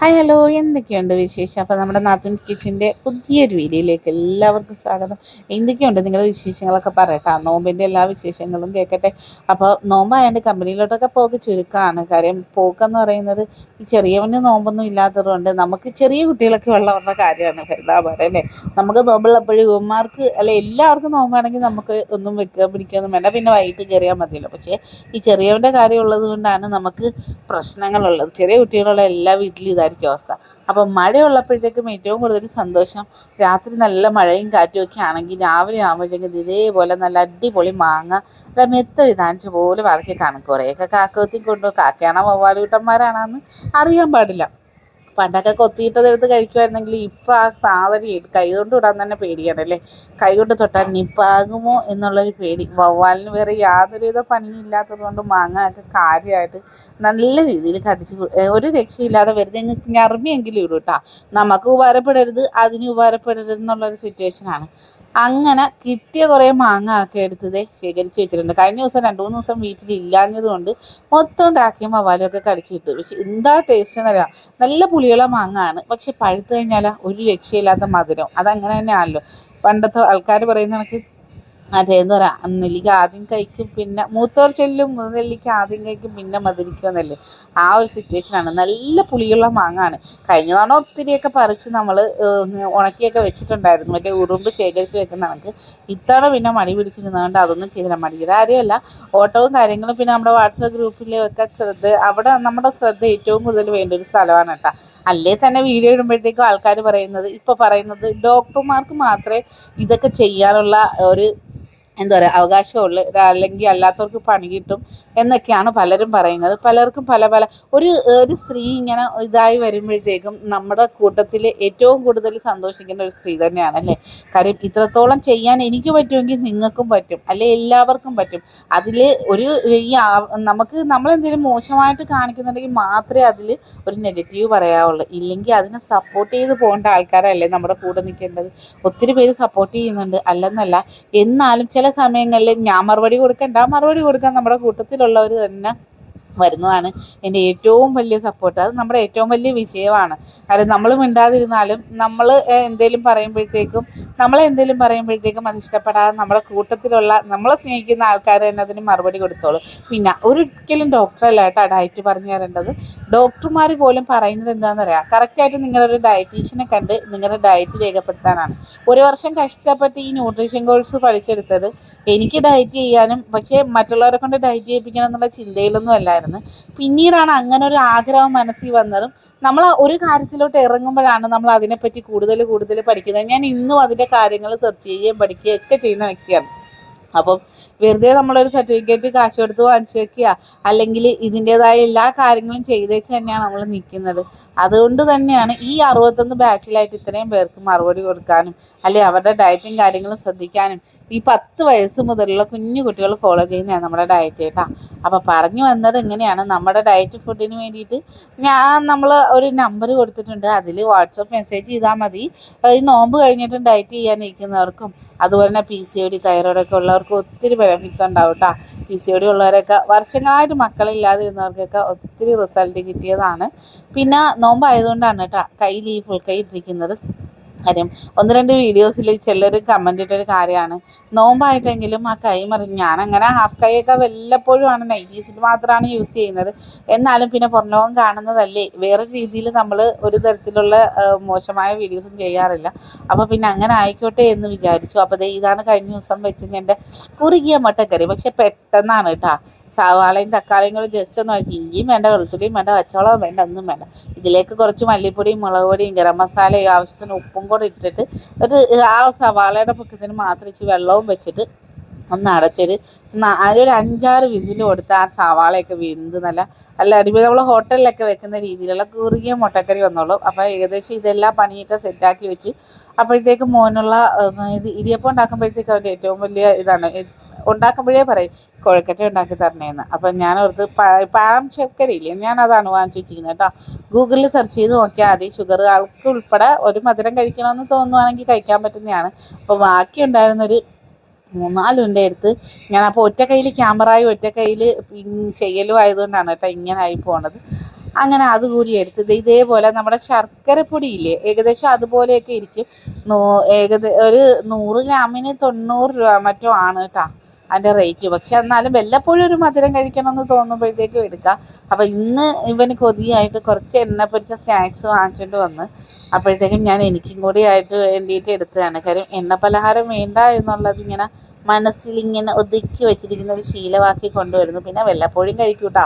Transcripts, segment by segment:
Hi hello എന്തൊക്കെയുണ്ട് വിശേഷം? അപ്പോൾ നമ്മുടെ നാത്തൻ കിച്ചന്റെ പുതിയൊരു വീഡിയോയിലേക്ക് എല്ലാവർക്കും സ്വാഗതം. എന്തൊക്കെയുണ്ട് നിങ്ങളുടെ വിശേഷങ്ങളൊക്കെ പറയട്ടെ? നോമ്പിന്റെ എല്ലാ വിശേഷങ്ങളും കേൾക്കട്ടെ അപ്പോൾ നോമ്പായതുകൊണ്ട് കമ്പനിയിലോട്ടൊക്കെ പോക്ക് ചുരുക്കമാണ് കാര്യം പോക്കെന്ന് പറയുന്നത് ഈ ചെറിയവന് നോമ്പൊന്നും ഇല്ലാത്തതുകൊണ്ട് നമുക്ക് ചെറിയ കുട്ടികളൊക്കെ ഉള്ളവരുടെ കാര്യമാണ്. പരിതാപം അല്ലേ? നമുക്ക് നോമ്പുള്ളപ്പോഴും ഇവന്മാർക്ക് അല്ലെ എല്ലാവർക്കും നോമ്പാണെങ്കിൽ നമുക്ക് ഒന്നും വെക്കുക പിടിക്കുകയൊന്നും വേണ്ട. പിന്നെ വൈകിട്ട് കയറിയാൽ മതിയല്ലോ. പക്ഷേ ഈ ചെറിയവന്റെ കാര്യമുള്ളത് കൊണ്ടാണ് നമുക്ക് പ്രശ്നങ്ങളുള്ളത്. ചെറിയ കുട്ടികളുള്ള എല്ലാ വീട്ടിലും ഇതായിരിക്കും അവസ്ഥ. അപ്പം മഴയുള്ളപ്പോഴത്തേക്കും ഏറ്റവും കൂടുതൽ സന്തോഷം രാത്രി നല്ല മഴയും കാറ്റും ഒക്കെ ആണെങ്കിൽ രാവിലെ ആകുമ്പോഴത്തേക്കും ഇതേപോലെ നല്ല അടിപൊളി മാങ്ങ മെത്ത വിധാനിച്ച പോലെ വറക്കി കാണും കുറേയൊക്കെ കാക്കവത്തി കൊണ്ടു കാക്കയാണോ വവ്വാലുകൂട്ടന്മാരാണെന്ന് അറിയാൻ പാടില്ല. പണ്ടൊക്കെ കൊത്തിയിട്ടത് എടുത്ത് കഴിക്കുമായിരുന്നെങ്കിൽ ഇപ്പം ആ സാധനം കൈ കൊണ്ട് വിടാൻ തന്നെ പേടിയാണ് അല്ലേ? കൈ കൊണ്ട് തൊട്ടാൽ നിപ്പാകുമോ എന്നുള്ളൊരു പേടി. വവ്വാലിന് വേറെ യാതൊരുവിധ പണിയും ഇല്ലാത്തത് കൊണ്ട് മാങ്ങ ഒക്കെ കാര്യമായിട്ട് നല്ല രീതിയിൽ കടിച്ച് ഒരു രക്ഷയില്ലാതെ വെറുതെ ഞർമ്മിയെങ്കിലും ഇടും കേട്ടോ നമുക്ക് ഉപകാരപ്പെടരുത് അതിന് ഉപകാരപ്പെടരുത് എന്നുള്ളൊരു സിറ്റുവേഷനാണ് അങ്ങനെ കിട്ടിയ കുറേ മാങ്ങ ഒക്കെ എടുത്തതേ ശേഖരിച്ച് വെച്ചിട്ടുണ്ട്. കഴിഞ്ഞ ദിവസം രണ്ട് മൂന്ന് ദിവസം വീട്ടിലില്ലാഞ്ഞത് കൊണ്ട് മൊത്തം കാക്കയും വവാലും ഒക്കെ കടിച്ചു കിട്ടും. പക്ഷെ എന്താ ടേസ്റ്റ് എന്നറിയാം നല്ല പുളിയുള്ള മാങ്ങ ആണ് പക്ഷെ പഴുത്തു കഴിഞ്ഞാൽ ഒരു രക്ഷയില്ലാത്ത മധുരം. അതങ്ങനെ തന്നെ ആണല്ലോ പണ്ടത്തെ ആൾക്കാർ പറയുന്ന കണക്ക് എന്താ പറയുക നെല്ലിക്ക ആദ്യം കഴിക്കും പിന്നെ മൂത്തോർ ചൊല്ലും നെല്ലിക്ക ആദ്യം കഴിക്കും പിന്നെ മധുരിക്കുമെന്നല്ലേ ആ ഒരു സിറ്റുവേഷനാണ് നല്ല പുളിയുള്ള മാങ്ങാണ്. കഴിഞ്ഞ തവണ ഒത്തിരിയൊക്കെ പറിച്ച് നമ്മൾ ഉണക്കിയൊക്കെ വെച്ചിട്ടുണ്ടായിരുന്നു. മറ്റേ ഉറുമ്പ് ശേഖരിച്ച് വെക്കുന്ന കണക്ക്. ഇത്തവണ പിന്നെ മടി പിടിച്ചിരുന്നതുകൊണ്ട് അതൊന്നും ചെയ്തില്ല. മടിയുടെ കാര്യമല്ല. ഓട്ടവും കാര്യങ്ങളും പിന്നെ നമ്മുടെ വാട്സപ്പ് ഗ്രൂപ്പിലൊക്കെ ശ്രദ്ധ അവിടെ നമ്മുടെ ശ്രദ്ധ ഏറ്റവും കൂടുതൽ വേണ്ട ഒരു സ്ഥലമാണ് കേട്ടോ. അല്ലേ തന്നെ വീഡിയോ ഇടുമ്പോഴത്തേക്കും ആൾക്കാർ പറയുന്നത് ഇപ്പോൾ പറയുന്നത് ഡോക്ടർമാർക്ക് മാത്രമേ ഇതൊക്കെ ചെയ്യാനുള്ള ഒരു എന്താ പറയുക അവകാശമുള്ള അല്ലെങ്കിൽ അല്ലാത്തവർക്ക് പണി കിട്ടും എന്നൊക്കെയാണ് പലരും പറയുന്നത്. പലർക്കും പല പല ഒരു ഒരു സ്ത്രീ ഇങ്ങനെ ഇതായി വരുമ്പോഴത്തേക്കും നമ്മുടെ കൂട്ടത്തിൽ ഏറ്റവും കൂടുതൽ സന്തോഷിക്കുന്ന ഒരു സ്ത്രീ തന്നെയാണ് അല്ലേ? കാര്യം ഇത്രത്തോളം ചെയ്യാൻ എനിക്ക് പറ്റുമെങ്കിൽ നിങ്ങൾക്കും പറ്റും അല്ലെ എല്ലാവർക്കും പറ്റും. അതിൽ ഒരു ഈ നമുക്ക് നമ്മളെന്തെങ്കിലും മോശമായിട്ട് കാണിക്കുന്നുണ്ടെങ്കിൽ മാത്രമേ അതിൽ ഒരു നെഗറ്റീവ് പറയാവുള്ളൂ. ഇല്ലെങ്കിൽ അതിനെ സപ്പോർട്ട് ചെയ്ത് പോകേണ്ട ആൾക്കാരല്ലേ നമ്മുടെ കൂടെ നിൽക്കേണ്ടത്. ഒത്തിരി പേര് സപ്പോർട്ട് ചെയ്യുന്നുണ്ട് അല്ലെന്നല്ല എന്നാലും ചില സമയങ്ങളിൽ ഞാൻ മറുപടി കൊടുക്കണ്ട. മറുപടി കൊടുക്കാൻ നമ്മുടെ കൂട്ടത്തിലുള്ളവർ തന്നെ വരുന്നതാണ് എന്റെ ഏറ്റവും വലിയ സപ്പോർട്ട് അത് നമ്മുടെ ഏറ്റവും വലിയ വിജയമാണ്. കാരണം നമ്മൾ മിണ്ടാതിരുന്നാലും നമ്മൾ എന്തെങ്കിലും പറയുമ്പോഴത്തേക്കും നമ്മളെ എന്തെങ്കിലും പറയുമ്പോഴത്തേക്കും അത് ഇഷ്ടപ്പെടാതെ നമ്മുടെ കൂട്ടത്തിലുള്ള നമ്മളെ സ്നേഹിക്കുന്ന ആൾക്കാർ തന്നെ അതിന് മറുപടി കൊടുത്തോളൂ. പിന്നെ ഒരിക്കലും ഡോക്ടറല്ല കേട്ടോ ഡയറ്റ് പറഞ്ഞു തരേണ്ടത്. ഡോക്ടർമാർ പോലും പറയുന്നത് എന്താണെന്ന് അറിയാം? കറക്റ്റായിട്ട് നിങ്ങളൊരു ഡയറ്റീഷ്യനെ കണ്ട് നിങ്ങളുടെ ഡയറ്റ് രേഖപ്പെടുത്താനാണ്. ഒരു വർഷം കഷ്ടപ്പെട്ട് ഈ ന്യൂട്രീഷൻ കോഴ്സ് പഠിച്ചെടുത്തത് എനിക്ക് ഡയറ്റ് ചെയ്യാനും പക്ഷേ മറ്റുള്ളവരെ കൊണ്ട് ഡയറ്റ് ചെയ്യിപ്പിക്കണം എന്നുള്ള ചിന്തയിലൊന്നും അല്ലായിരുന്നു പിന്നീടാണ് അങ്ങനെ ഒരു ആഗ്രഹം മനസ്സിൽ വന്നതും നമ്മൾ ഒരു കാര്യത്തിലോട്ട് ഇറങ്ങുമ്പോഴാണ് നമ്മൾ അതിനെപ്പറ്റി കൂടുതൽ കൂടുതൽ പഠിക്കുന്നത്. ഞാൻ ഇന്നും അതിന്റെ കാര്യങ്ങൾ സെർച്ച് ചെയ്യുകയും പഠിക്കുകയും ഒക്കെ ചെയ്യുന്ന വ്യക്തിയാണ്. അപ്പം വെറുതെ നമ്മളൊരു സർട്ടിഫിക്കറ്റ് കാശ് കൊടുത്ത് വാങ്ങിച്ചു വെക്കുക അല്ലെങ്കിൽ ഇതിന്റെതായ എല്ലാ കാര്യങ്ങളും ചെയ്തേച്ച് തന്നെയാണ് നമ്മൾ നിൽക്കുന്നത്. അതുകൊണ്ട് തന്നെയാണ് ഈ അറുപത്തൊന്ന് ബാച്ചിലായിട്ട് ഇത്രയും പേർക്ക് മറുപടി കൊടുക്കാനും അല്ലെ അവരുടെ ഡയറ്റും കാര്യങ്ങളും ശ്രദ്ധിക്കാനും ഈ പത്ത് വയസ്സ് മുതലുള്ള കുഞ്ഞു കുട്ടികൾ ഫോളോ ചെയ്യുന്നതാണ് നമ്മുടെ ഡയറ്റ് കേട്ടോ അപ്പോൾ പറഞ്ഞു വന്നത് എങ്ങനെയാണ് നമ്മുടെ ഡയറ്റ് ഫുഡിന് വേണ്ടിയിട്ട് ഞാൻ നമ്മൾ ഒരു നമ്പർ കൊടുത്തിട്ടുണ്ട്. അതിൽ വാട്സപ്പ് മെസ്സേജ് ചെയ്താൽ മതി. ഈ നോമ്പ് കഴിഞ്ഞിട്ടും ഡയറ്റ് ചെയ്യാൻ ഇരിക്കുന്നവർക്കും അതുപോലെ തന്നെ പി സി ഒ ഡി തൈറോയിഡൊക്കെ ഉള്ളവർക്ക് ഒത്തിരി ബെനിഫിറ്റ്സ് ഉണ്ടാവും കേട്ടോ പി സി ഒ ഡി ഉള്ളവരൊക്കെ വർഷങ്ങളായിട്ട് മക്കളില്ലാതെ ഇരുന്നവർക്കൊക്കെ ഒത്തിരി റിസൾട്ട് കിട്ടിയതാണ്. പിന്നെ നോമ്പായതുകൊണ്ടാണ് കേട്ടോ കയ്യിൽ ഈ ഫുൾ കൈ ഇട്ടിരിക്കുന്നത്. കാര്യം. ഒന്ന് രണ്ട് വീഡിയോസിൽ ചിലർ കമന്റ് ഇട്ടൊരു കാര്യമാണ്. നോമ്പായിട്ടെങ്കിലും ആ കൈ മറിഞ്ഞ്. ഞാനങ്ങനെ ഹാഫ് കൈയൊക്കെ വല്ലപ്പോഴുമാണ് നൈറ്റീസിൽ മാത്രമാണ് യൂസ് ചെയ്യുന്നത്. എന്നാലും പിന്നെ പുറലോകം കാണുന്നതല്ലേ. വേറെ രീതിയിൽ നമ്മൾ ഒരു തരത്തിലുള്ള മോശമായ വീഡിയോസും ചെയ്യാറില്ല. അപ്പോൾ പിന്നെ അങ്ങനെ ആയിക്കോട്ടെ എന്ന് വിചാരിച്ചു. അപ്പോൾ ഇതാണ് കഴിഞ്ഞ ദിവസം വെച്ച് എന്റെ കുറുകിയ മുട്ടക്കറി പക്ഷെ പെട്ടെന്നാണ് കേട്ടോ സവാളയും തക്കാളിയും കൂടെ ജസ്റ്റ് ഒന്ന് വഴറ്റി ഇഞ്ചിയും വേണ്ട വെളുത്തുള്ളിയും വേണ്ട പച്ചവളവും വേണ്ട ഒന്നും വേണ്ട. ഇതിലേക്ക് കുറച്ച് മല്ലിപ്പൊടിയും മുളക് പൊടിയും ഗരം മസാലയും ആവശ്യത്തിന് ഉപ്പും കൂടെ ഇട്ടിട്ട് ഒരു ആ സവാളയുടെ പൊക്കത്തിന് മാത്രം ഇച്ചിരി വെള്ളവും വെച്ചിട്ട് ഒന്ന് അടച്ചൊരു അതിലൊരു അഞ്ചാറ് വിസിൽ കൊടുത്ത് ആ സവാളയൊക്കെ വെന്ത് നല്ല നല്ല അടിപൊളി. നമ്മൾ ഹോട്ടലിലൊക്കെ വെക്കുന്ന രീതിയിലുള്ള കുറുകിയ മുട്ടക്കറി വന്നോളൂ. അപ്പോൾ ഏകദേശം ഇതെല്ലാം പണിയൊക്കെ സെറ്റാക്കി വെച്ച് അപ്പോഴത്തേക്ക് മോനുള്ള ഇത് ഇടിയപ്പം ഉണ്ടാക്കുമ്പോഴത്തേക്ക് അവന്റെ ഏറ്റവും വലിയ ഇതാണ്. ഇത് ഉണ്ടാക്കുമ്പോഴേ പറയും കുഴക്കട്ട ഉണ്ടാക്കി തരണേന്ന്. അപ്പം ഞാൻ ഓർത്ത് പാം ശർക്കര ശർക്കരയില്ലേ? ഞാൻ അതാണ് വാങ്ങിച്ചു വെച്ചിരിക്കുന്നത് കേട്ടോ. ഗൂഗിളിൽ സെർച്ച് ചെയ്ത് നോക്കിയാൽ മതി. ഷുഗർ ആൾക്ക് ഉൾപ്പെടെ ഒരു മധുരം കഴിക്കണമെന്ന് തോന്നുവാണെങ്കിൽ കഴിക്കാൻ പറ്റുന്നതാണ്. അപ്പോൾ ബാക്കി ഉണ്ടായിരുന്നൊരു മൂന്നാലുന്റെ അടുത്ത് ഞാൻ അപ്പോൾ ഒറ്റ കയ്യിൽ ക്യാമറയും ഒറ്റ കയ്യിൽ ചെയ്യലും ആയതുകൊണ്ടാണ് കേട്ടോ ഇങ്ങനെ ആയി പോണത്. അങ്ങനെ അതുകൂടി എടുത്ത് ദേ ഇതേപോലെ നമ്മുടെ ശർക്കരപ്പൊടി പൊടിയില്ലേ ഏകദേശം അതുപോലെയൊക്കെ ഇരിക്കും. നൂ ഏകദേ ഒരു നൂറ് ഗ്രാമിന് തൊണ്ണൂറ് രൂപ മറ്റോ ആണ് കേട്ടോ. അതിന്റെ റേറ്റ് പക്ഷെ എന്നാലും വല്ലപ്പോഴും ഒരു മധുരം കഴിക്കണമെന്ന് തോന്നുമ്പോഴത്തേക്കും എടുക്കാം. അപ്പോൾ ഇന്ന് ഇവന് കൊതിയായിട്ട് കുറച്ച് എണ്ണ പൊരിച്ച സ്നാക്സ് വാങ്ങിച്ചുകൊണ്ട് വന്ന് അപ്പോഴത്തേക്കും ഞാൻ എനിക്കും കൂടി ആയിട്ട് വേണ്ടിയിട്ട് എടുത്തതാണ്. കാര്യം എണ്ണ പലഹാരം വേണ്ട എന്നുള്ളത് ഇങ്ങനെ മനസ്സിലിങ്ങനെ ഒതുക്കി വെച്ചിരിക്കുന്ന ഒരു ശീലമാക്കി കൊണ്ടുവരുന്നു. പിന്നെ വല്ലപ്പോഴും കഴിക്കൂട്ടാ.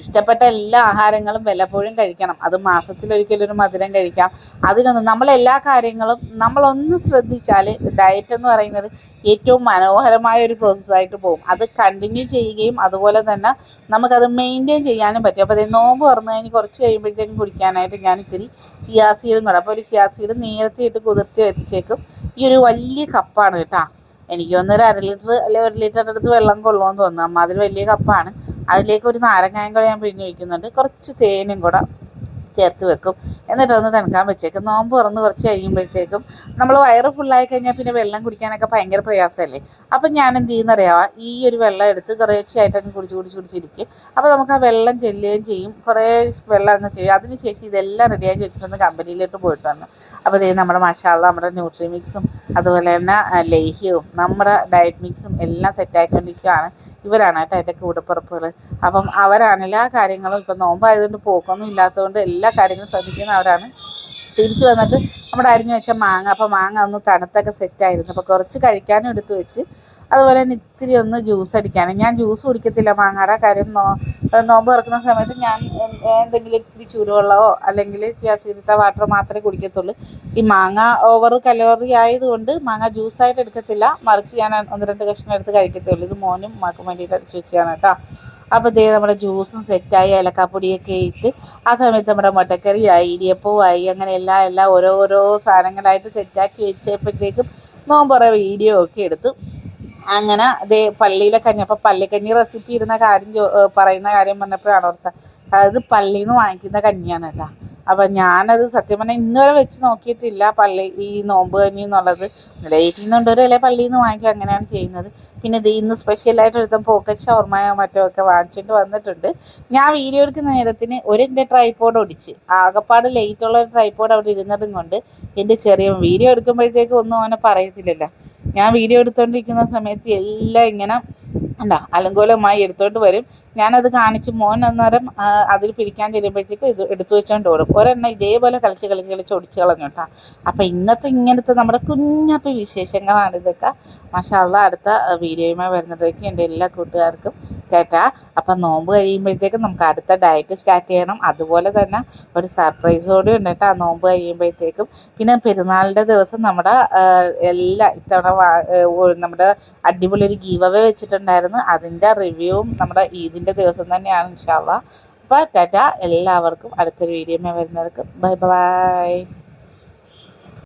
ഇഷ്ടപ്പെട്ട എല്ലാ ആഹാരങ്ങളും വല്ലപ്പോഴും കഴിക്കണം. അത് മാസത്തിലൊരിക്കലൊരു മധുരം കഴിക്കാം. അതിനൊന്നും നമ്മൾ എല്ലാ കാര്യങ്ങളും നമ്മളൊന്ന് ശ്രദ്ധിച്ചാൽ ഡയറ്റ് എന്ന് പറയുന്നത് ഏറ്റവും മനോഹരമായ ഒരു പ്രോസസ്സായിട്ട് പോകും. അത് കണ്ടിന്യൂ ചെയ്യുകയും അതുപോലെ തന്നെ നമുക്കത് മെയിന്റെയിൻ ചെയ്യാനും പറ്റും. അപ്പോൾ അത് നോമ്പ് തുറന്നു കഴിഞ്ഞ് കുറച്ച് കഴിയുമ്പോഴത്തേക്കും കുടിക്കാനായിട്ട് ഞാൻ ഇത്തിരി ചിയാസീഡും കൂടെ അപ്പോൾ ഒരു ചിയാസീഡ് നേരത്തെ ഇട്ട് കുതിർത്തി വെച്ചേക്കും. ഈ ഒരു വലിയ കപ്പാണ് കേട്ടോ. എനിക്ക് തോന്നുന്നു അര ലിറ്റർ അല്ലെങ്കിൽ ഒരു ലിറ്ററിന്റെ അടുത്ത് വെള്ളം കൊള്ളുമെന്ന് തോന്നുന്നു. അമ്മ അതിൽ വലിയ കപ്പാണ്. അതിലേക്ക് ഒരു നാരങ്ങായും കൂടെ ഞാൻ പിഴിഞ്ഞ് വയ്ക്കുന്നുണ്ട് കുറച്ച് തേനും കൂടെ ചേർത്ത് വെക്കും. എന്നിട്ട് ഒന്ന് തണുക്കാൻ വെച്ചേക്കും. നോമ്പ് തുറന്ന് കുറച്ച് കഴിയുമ്പോഴത്തേക്കും നമ്മൾ വയറ് ഫുള്ളായി കഴിഞ്ഞാൽ പിന്നെ വെള്ളം കുടിക്കാനൊക്കെ ഭയങ്കര പ്രയാസമല്ലേ? അപ്പം ഞാൻ എന്ത് ചെയ്യുന്നറിയാം? ഈ ഒരു വെള്ളം എടുത്ത് കുറേശ്ശായിട്ട് അങ്ങ് കുടിച്ച് കുടിച്ച് കുടിച്ചിരിക്കും. അപ്പോൾ നമുക്ക് ആ വെള്ളം ചെല്ലുകയും ചെയ്യും. കുറേ വെള്ളം അങ്ങ് ചെയ്യും അതിനുശേഷം ഇതെല്ലാം റെഡിയാക്കി വെച്ചിട്ടൊന്ന് കമ്പനിയിലോട്ട് പോയിട്ട് വന്നു. അപ്പോൾ ഇതേ നമ്മുടെ മസാല നമ്മുടെ ന്യൂട്രി മിക്സും അതുപോലെ തന്നെ ലേഹ്യവും നമ്മുടെ ഡയറ്റ് മിക്സും എല്ലാം സെറ്റായിക്കൊണ്ടിരിക്കുകയാണ് ഇവരാണ് കേട്ടോ എന്റെ കൂടപ്പുറപ്പുകൾ. അപ്പം അവരാണ് എല്ലാ കാര്യങ്ങളും ഇപ്പം നോമ്പായതുകൊണ്ട് പോക്കൊന്നും ഇല്ലാത്തതുകൊണ്ട് എല്ലാ കാര്യങ്ങളും ശ്രദ്ധിക്കുന്നവരാണ്. തിരിച്ചു വന്നിട്ട് നമ്മുടെ അരിഞ്ഞു വെച്ച മാങ്ങ അപ്പോൾ മാങ്ങ ഒന്ന് തണുത്തൊക്കെ സെറ്റായിരുന്നു അപ്പോൾ കുറച്ച് കഴിക്കാനും എടുത്തു വെച്ച് അതുപോലെ ഇത്തിരി ഒന്ന് ജ്യൂസ് അടിക്കാൻ ഞാൻ ജ്യൂസ് കുടിക്കത്തില്ല മാങ്ങയുടെ കാര്യം നോ നോമ്പ് തുറക്കുന്ന സമയത്ത് ഞാൻ എന്തെങ്കിലും ഇത്തിരി ചൂടുവെള്ളമോ അല്ലെങ്കിൽ ചീരത്ത വാട്ടർ മാത്രമേ കുടിക്കത്തുള്ളൂ. ഈ മാങ്ങ ഓവർ കലോറി ആയതുകൊണ്ട് മാങ്ങ ജ്യൂസായിട്ട് എടുക്കത്തില്ല. മറിച്ച് ഞാൻ ഒന്ന് രണ്ട് കഷ്ണം എടുത്ത് കഴിക്കത്തുള്ളൂ. ഇത് മോനും മാക്കും വേണ്ടിയിട്ട് അടിച്ചു വെച്ചാണ് കേട്ടോ. അപ്പോൾ ദേ നമ്മുടെ ജ്യൂസും സെറ്റായി ഏലക്കാപ്പൊടിയൊക്കെ ഇട്ട് ആ സമയത്ത് നമ്മുടെ മുട്ടക്കറിയായി ഇടിയപ്പവുമായി അങ്ങനെ എല്ലാം എല്ലാം ഓരോ ഓരോ സാധനങ്ങളായിട്ട് സെറ്റാക്കി വെച്ചപ്പോഴത്തേക്കും നോമ്പുറ വീഡിയോ ഒക്കെ എടുത്തു. അങ്ങനെ അതേ പള്ളിയിലെ കഞ്ഞി അപ്പോൾ പള്ളിക്കഞ്ഞി റെസിപ്പി ഇരുന്ന കാര്യം പറയുന്ന കാര്യം പറഞ്ഞപ്പോഴാണ് ഓർത്ത അതായത് പള്ളിയിൽ നിന്ന് വാങ്ങിക്കുന്ന കഞ്ഞിയാണ് കേട്ടോ. അപ്പം ഞാനത് സത്യം പറഞ്ഞാൽ ഇന്ന് വരെ വെച്ച് നോക്കിയിട്ടില്ല പള്ളി ഈ നോമ്പ് കഞ്ഞി എന്നുള്ളത്. ലൈറ്റിൽ നിന്ന് അല്ലെ പള്ളിയിൽ നിന്ന് വാങ്ങിക്കുക അങ്ങനെയാണ് ചെയ്യുന്നത്. പിന്നെ ഇത് ഇന്ന് സ്പെഷ്യലായിട്ട് എടുത്ത പോക്കറ്റ് ഷവർമയോ മറ്റോ ഒക്കെ വാങ്ങിച്ചിട്ട് വന്നിട്ടുണ്ട്. ഞാൻ വീഡിയോ എടുക്കുന്ന നേരത്തിന് ഒരു എന്റെ ട്രൈപ്പോഡ് ഒടിച്ച് ആകപ്പാട് ലേറ്റുള്ള ഒരു ട്രൈപോഡ് അവിടെ ഇരുന്നതും കൊണ്ട് എന്റെ ചെറിയ വീഡിയോ എടുക്കുമ്പോഴത്തേക്കും ഒന്നും അവനെ പറയത്തില്ലല്ലോ. ഞാൻ വീഡിയോ എടുത്തോണ്ടിരിക്കുന്ന സമയത്ത് എല്ലാം ഇങ്ങനെ ഉണ്ടോ? അലങ്കോലമായി എടുത്തോണ്ട് വരും. ഞാനത് കാണിച്ച് മോൻ അന്നേരം അതിൽ പിടിക്കാൻ ചെല്ലുമ്പോഴത്തേക്കും ഇത് എടുത്തു വെച്ചോണ്ട് ഓടും. ഒരെണ്ണം ഇതേപോലെ കളിച്ച് കളിച്ച് കളിച്ച് ഒടിച്ച് കളഞ്ഞു കേട്ടോ. അപ്പം ഇന്നത്തെ ഇങ്ങനത്തെ നമ്മുടെ കുഞ്ഞപ്പി വിശേഷങ്ങളാണ് ഇതൊക്കെ. മഷാല്ല അടുത്ത വീഡിയോയുമായി വരുന്നതേക്കും എന്റെ എല്ലാ കൂട്ടുകാർക്കും കേട്ടാ അപ്പം നോമ്പ് കഴിയുമ്പോഴത്തേക്കും നമുക്ക് അടുത്ത ഡയറ്റ് സ്റ്റാർട്ട് ചെയ്യണം. അതുപോലെ തന്നെ ഒരു സർപ്രൈസ് കൂടി ഉണ്ട് കേട്ടോ നോമ്പ് കഴിയുമ്പോഴത്തേക്കും. പിന്നെ പെരുന്നാളിന്റെ ദിവസം നമ്മുടെ എല്ലാ ഇത്തവണ നമ്മുടെ അടിപൊളി ഒരു ഗീവ് അവേ വെച്ചിട്ടുണ്ടായിരുന്നു അതിന്റെ റിവ്യൂവും നമ്മുടെ ഈദിന്റെ ദിവസം തന്നെയാണ് ഇൻഷാല്ല അപ്പോൾ ടാറ്റ എല്ലാവർക്കും അടുത്തൊരു വീഡിയോ വരുന്നവർക്ക്. Bye bye.